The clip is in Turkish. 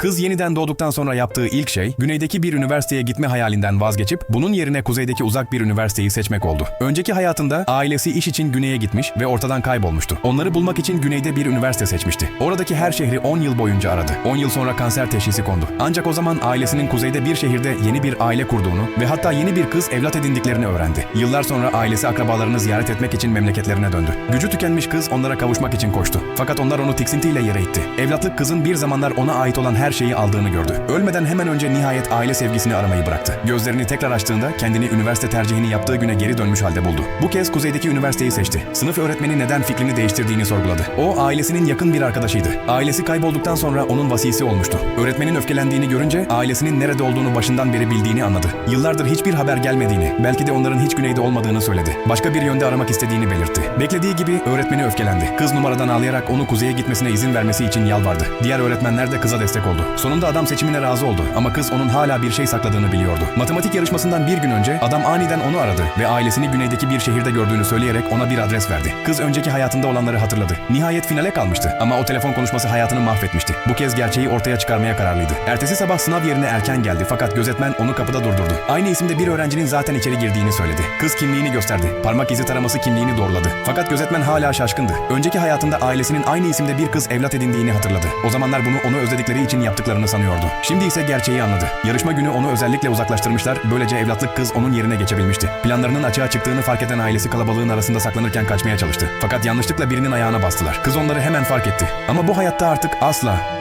Kız yeniden doğduktan sonra yaptığı ilk şey, güneydeki bir üniversiteye gitme hayalinden vazgeçip bunun yerine kuzeydeki uzak bir üniversiteyi seçmek oldu. Önceki hayatında ailesi iş için güneye gitmiş ve ortadan kaybolmuştu. Onları bulmak için güneyde bir üniversite seçmişti. Oradaki her şehri 10 yıl boyunca aradı. 10 yıl sonra kanser teşhisi kondu. Ancak o zaman ailesinin kuzeyde bir şehirde yeni bir aile kurduğunu ve hatta yeni bir kız evlat edindiklerini öğrendi. Yıllar sonra ailesi akrabalarını ziyaret etmek için memleketlerine döndü. Gücü tükenmiş kız onlara kavuşmak için koştu. Fakat onlar onu tiksintiyle yere itti. Evlatlık kızın bir zamanlar ona ait olan her şeyi aldığını gördü. Ölmeden hemen önce nihayet aile sevgisini aramayı bıraktı. Gözlerini tekrar açtığında kendini üniversite tercihini yaptığı güne geri dönmüş halde buldu. Bu kez kuzeydeki üniversiteyi seçti. Sınıf öğretmeni neden fikrini değiştirdiğini sorguladı. O ailesinin yakın bir arkadaşıydı. Ailesi kaybolduktan sonra onun vasisi olmuştu. Öğretmenin öfkelendiğini görünce ailesinin nerede olduğunu başından beri bildiğini anladı. Yıllardır hiçbir haber gelmediğini, belki de onların hiç güneyde olmadığını söyledi. Başka bir yönde aramak istediğini belirtti. Beklediği gibi öğretmeni öfkelendi. Kız numaradan ağlayarak onu kuzeye gitmesine izin vermesi için yalvardı. Diğer öğretmenler de kıza destek oldu. Sonunda adam seçimine razı oldu ama kız onun hala bir şey sakladığını biliyordu. Matematik yarışmasından bir gün önce adam aniden onu aradı ve ailesini güneydeki bir şehirde gördüğünü söyleyerek ona bir adres verdi. Kız önceki hayatında olanları hatırladı. Nihayet finale kalmıştı ama o telefon konuşması hayatını mahvetmişti. Bu kez gerçeği ortaya çıkarmaya kararlıydı. Ertesi sabah sınav yerine erken geldi fakat gözetmen onu kapıda durdurdu. Aynı isimde bir öğrencinin zaten içeri girdiğini söyledi. Kız kimliğini gösterdi. Parmak izi taraması kimliğini doğruladı. Fakat gözetmen hala şaşkındı. Önceki hayatında ailesinin aynı isimde bir kız evlat edindiğini hatırladı. O zamanlar bunu onu özledikleri için yaptıklarını sanıyordu. Şimdi ise gerçeği anladı. Yarışma günü onu özellikle uzaklaştırmışlar. Böylece evlatlık kız onun yerine geçebilmişti. Planlarının açığa çıktığını fark eden ailesi kalabalığın arasında saklanırken kaçmaya çalıştı. Fakat yanlışlıkla birinin ayağına bastılar. Kız onları hemen fark etti. Ama bu hayatta artık asla